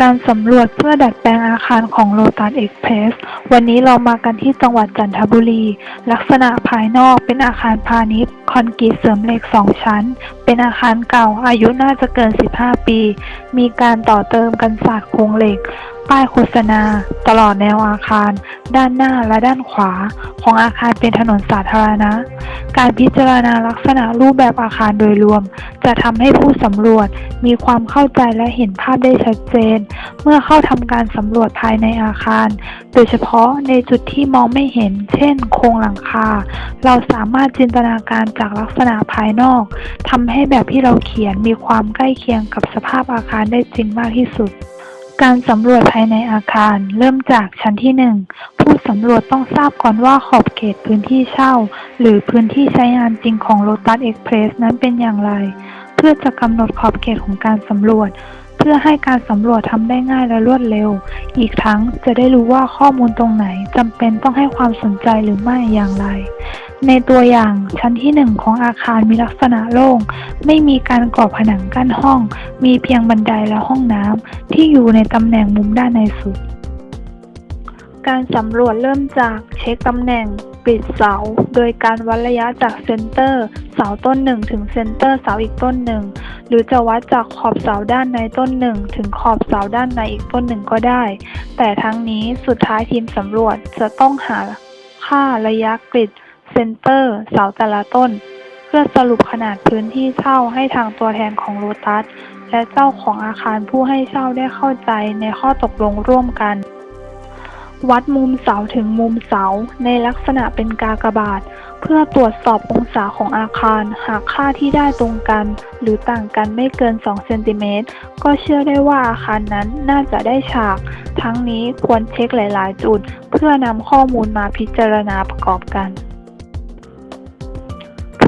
การสำรวจเพื่อดัดแปลงอาคารของโลตัสเอ็กเพรส วันนี้เรามากันที่จังหวัดจันทบุรี ลักษณะภายนอกเป็นอาคารพาณิชย์ คอนกรีตเสริมเหล็กสองชั้น เป็นอาคารเก่าอายุน่าจะเกิน 15 ปี มีการต่อเติมกันศาสตร์โครงเหล็ก ป้ายโฆษณา ตลอดแนวอาคาร ด้านหน้าและด้านขวา ของอาคารเป็นถนนสาธารณะ การพิจารณาลักษณะรูปแบบอาคารโดยรวม จะทำให้ผู้สำรวจมีความเข้าใจและเห็นภาพได้ชัดเจน เมื่อเข้าทำการสำรวจภายในอาคาร โดยเฉพาะในจุดที่มองไม่เห็น เช่น โครงหลังคา เราสามารถจินตนาการจากลักษณะภายนอกทำให้แบบที่เราเขียนมีความใกล้เคียงกับสภาพอาคารได้จริงมากที่สุด การสำรวจภายในอาคาร เริ่มจากชั้นที่หนึ่งผู้สำรวจต้องทราบก่อนว่าขอบเขตพื้นที่เช่า หรือพื้นที่ใช้งานจริงของ Lotus Express นั้นเป็นอย่างไร เพื่อจะกำหนดขอบเขตของการสำรวจ เพื่อให้การสำรวจทำได้ง่ายและรวดเร็ว อีกทั้งจะได้รู้ว่าข้อมูลตรงไหนจำเป็นต้องให้ความสนใจหรือไม่อย่างไร ในตัวอย่างชั้นที่หนึ่งของอาคารมีลักษณะโล่ง ไม่มีการก่อผนังกั้นห้อง มีเพียงบันไดและห้องน้ำที่อยู่ในตำแหน่งมุมด้านในสุด การสำรวจเริ่มจากเช็คตำแหน่งกริดเสา โดยการวัดระยะจากเซนเตอร์เสาต้นหนึ่งถึงเซนเตอร์เสาอีกต้นหนึ่ง หรือจะวัดจากขอบเสาด้านในต้นหนึ่งถึงขอบเสาด้านในอีกต้นหนึ่งก็ได้ แต่ทั้งนี้สุดท้ายทีมสำรวจจะต้องหาค่าระยะกริด เซนเตอร์ เสาแต่ละต้น เพื่อสรุปขนาดพื้นที่เช่าให้ทางตัวแทนของโลตัส และเจ้าของอาคารผู้ให้เช่าได้เข้าใจในข้อตกลงร่วมกัน วัดมุมเสาถึงมุมเสาในลักษณะเป็นกากบาท เพื่อตรวจสอบองศาของอาคาร หากค่าที่ได้ตรงกัน หรือต่างกันไม่เกิน 2 เซนติเมตร ก็เชื่อได้ว่าอาคารนั้นน่าจะได้ฉาก ทั้งนี้ควรเช็คหลาย ๆ จุด เพื่อนำข้อมูลมาพิจารณาประกอบกัน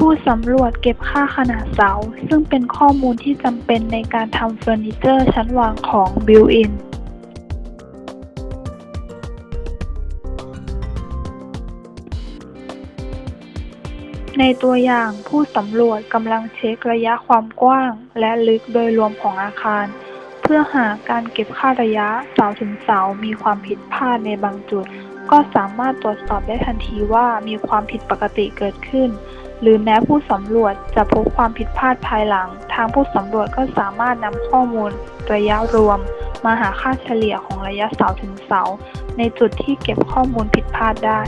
ผู้สำรวจเก็บค่าขนาดเสา ซึ่งเป็นข้อมูลที่จำเป็นในการทำเฟอร์นิเจอร์ชั้นวางของ Built-in ในตัวอย่างผู้สำรวจกำลังเช็คระยะความกว้าง และลึกโดยรวมของอาคาร เพื่อหากการเก็บค่าระยะเสาถึงเสา มีความผิดพลาดในบางจุด ก็สามารถตรวจสอบได้ทันทีว่ามีความผิดปกติเกิดขึ้น หรือแม้ผู้สำรวจจะพบความผิดพลาดภายหลัง ทางผู้สำรวจก็สามารถนำข้อมูลระยะรวม มาหาค่าเฉลี่ยของระยะเสาถึงเสา ในจุดที่เก็บข้อมูลผิดพลาดได้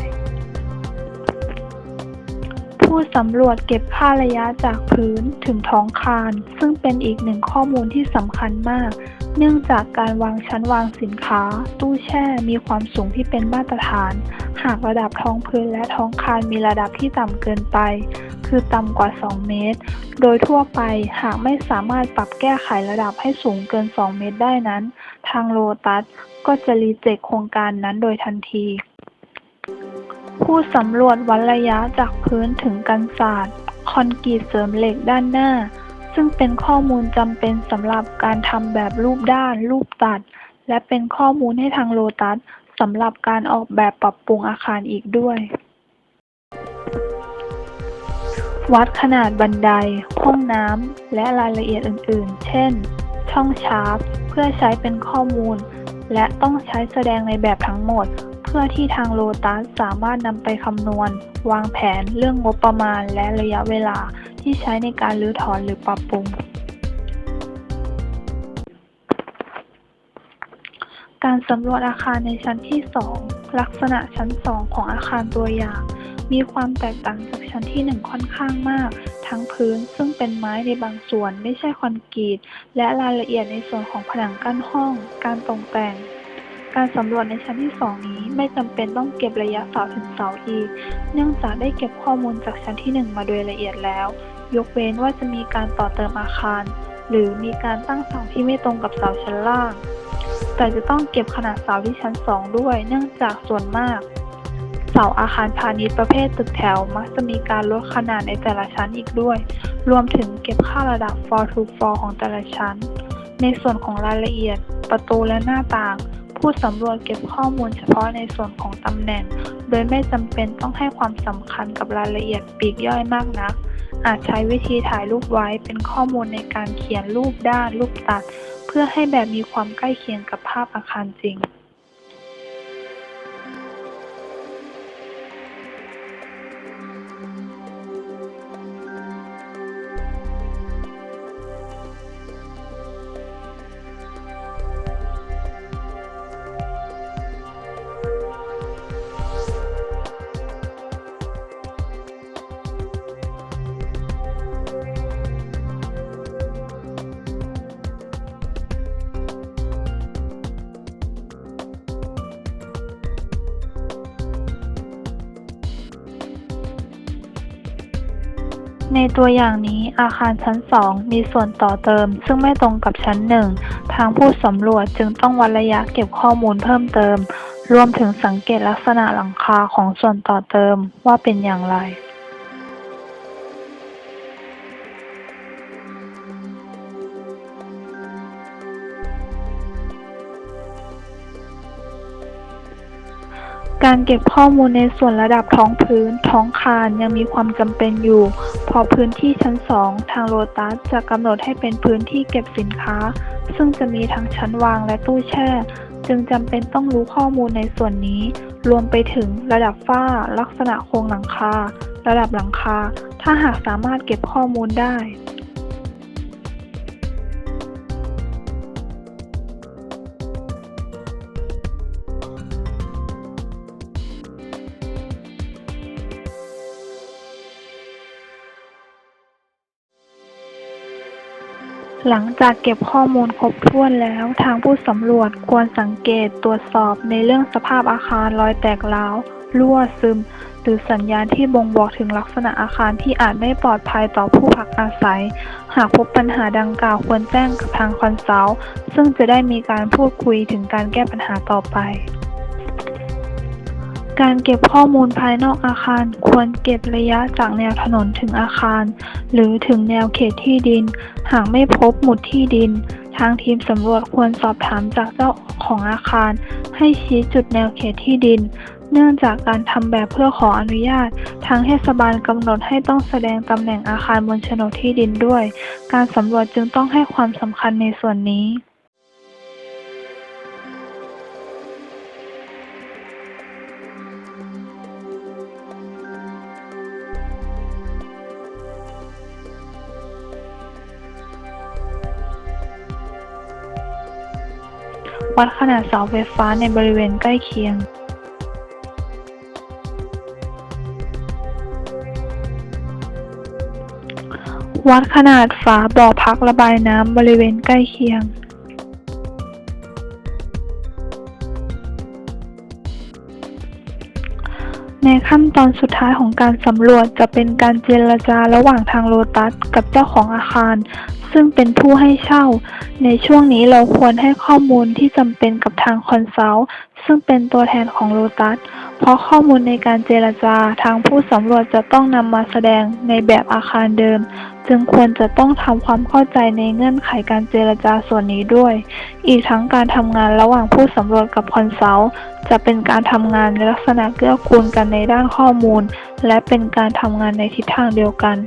ผู้สำรวจเก็บค่าระยะจากพื้นถึงท้องคาน ซึ่งเป็นอีกหนึ่งข้อมูลที่สำคัญมาก เนื่องจากการวางชั้นวางสินค้า ตู้แช่มีความสูงที่เป็นมาตรฐาน หากระดับท้องพื้นและท้องคานมีระดับที่ต่ำเกินไป คือต่ำกว่า 2 เมตร โดยทั่วไปหากไม่สามารถปรับแก้ไขระดับให้สูงเกิน 2 เมตรได้นั้น ทางโลตัสก็จะรีเจ็คโครงการนั้นโดยทันที ผู้สำรวจวัดระยะจากพื้นถึงกันศาสตร์คอนกรีตเสริมเหล็กด้านหน้า ซึ่งเป็นข้อมูลจำเป็นสำหรับการทำแบบรูปด้าน รูปตัด และเป็นข้อมูลให้ทางโลตัส สำหรับการออกแบบปรับปรุงอาคารอีกด้วย วัดขนาดบันได ห้องน้ำ และรายละเอียดอื่น ๆ เช่น ช่องชาร์ป เพื่อใช้เป็นข้อมูล และต้องใช้แสดงในแบบทั้งหมด เพื่อที่ทางโลตัสสามารถนำไปคำนวณ วางแผนเรื่องงบประมาณและระยะเวลาที่ใช้ในการรื้อถอนหรือปรับปรุง การสำรวจอาคารในชั้นที่ 2 ลักษณะชั้น 2 ของอาคารตัวอย่าง มีความแตกต่างจากชั้นที่ 1 ค่อนข้างมาก ทั้งพื้นซึ่งเป็นไม้ในบางส่วนไม่ใช่คอนกรีต และรายละเอียดในส่วนของผนังกั้นห้อง การตกแต่ง การสำรวจในชั้นที่ 2 นี้ไม่จำเป็นต้องเก็บระยะเสาถึงเสาอีก เนื่องจากได้เก็บข้อมูลจากชั้นที่ 1 มาโดยละเอียดแล้ว ยกเว้นว่าจะมีการต่อเติมอาคาร หรือมีการตั้งเสาที่ไม่ตรงกับเสาชั้นล่าง แต่จะต้องเก็บขนาดเสาที่ชั้น 2 ด้วย เนื่องจากส่วนมาก เสาอาคารพาณิชย์ประเภทตึกแถว มักจะมีการลดขนาดในแต่ละชั้นอีกด้วย รวมถึงเก็บค่าระดับ for to for ของแต่ละชั้น ในส่วนของรายละเอียด ประตูและหน้าต่าง ผู้สำรวจเก็บข้อมูลเฉพาะในส่วนของตำแหน่ง โดยไม่จำเป็นต้องให้ความสำคัญกับรายละเอียดปีกย่อยมากนัก อาจใช้วิธีถ่ายรูปไว้เป็นข้อมูลในการเขียนรูปด้านรูปตัด เพื่อพื่อให้แบบมีความใกล้เคียงกับภาพอาคารจริง ในตัวอย่างนี้อาคารชั้น 2 มีส่วนต่อเติม ซึ่งไม่ตรงกับชั้น 1 ทางผู้สำรวจจึงต้องวัดระยะเก็บข้อมูลเพิ่มเติม รวมถึงสังเกตลักษณะหลังคาของส่วนต่อเติมว่าเป็นอย่างไร การเก็บข้อมูลในส่วนระดับท้องพื้น ท้องคานยังมีความจำเป็นอยู่ เพราะพื้นที่ชั้น 2 ทางโลตัสจะกำหนดให้เป็นพื้นที่เก็บสินค้า ซึ่งจะมีทั้งชั้นวางและตู้แช่ จึงจำเป็นต้องรู้ข้อมูลในส่วนนี้ รวมไปถึงระดับฝ้า ลักษณะโครงหลังคา ระดับหลังคา ถ้าหากสามารถเก็บข้อมูลได้ หลังจากเก็บข้อมูลครบถ้วนแล้ว ทางผู้สำรวจควรสังเกตตรวจสอบในเรื่องสภาพอาคารรอยแตกร้าว รั่วซึม หรือสัญญาณที่บ่งบอกถึงลักษณะอาคารที่อาจไม่ปลอดภัยต่อผู้พักอาศัย หากพบปัญหาดังกล่าวควรแจ้งกับทางคอนซัลท์ซึ่งจะได้มีการพูดคุยถึงการแก้ปัญหาต่อไป การเก็บข้อมูลภายนอกอาคาร ควรเก็บระยะจากแนวถนนถึงอาคาร หรือถึงแนวเขตที่ดิน หากไม่พบหมุดที่ดิน ทางทีมสำรวจควรสอบถามจากเจ้าของอาคาร ให้ชี้จุดแนวเขตที่ดิน เนื่องจากการทำแบบเพื่อขออนุญาต ทางเทศบาลกำหนดให้ต้องแสดงตำแหน่งอาคารบนโฉนดที่ดินด้วย การสำรวจจึงต้องให้ความสำคัญในส่วนนี้ วัดขนาดเสาไฟฟ้าในบริเวณใกล้เคียงวัดขนาดฝาบ่อพักระบายน้ำบริเวณใกล้เคียง ในขั้นตอนสุดท้ายของการสำรวจจะเป็นการเจรจาระหว่างทางโลตัสกับเจ้าของอาคาร ซึ่งเป็นผู้ให้เช่า ในช่วงนี้เราควรให้ข้อมูลที่จำเป็นกับทางคอนซัลท์ซึ่งเป็นตัวแทนของโลตัส เพราะข้อมูลในการเจรจาทางผู้สำรวจจะต้องนำมาแสดงในแบบอาคารเดิม จึงควรจะต้องทำความเข้าใจในเงื่อนไขการเจรจาส่วนนี้ด้วย อีกทั้งการทำงานระหว่างผู้สำรวจกับคอนซัลท์จะเป็นการทำงานในลักษณะเกื้อกูลกันในด้านข้อมูล และเป็นการทำงานในทิศทางเดียวกัน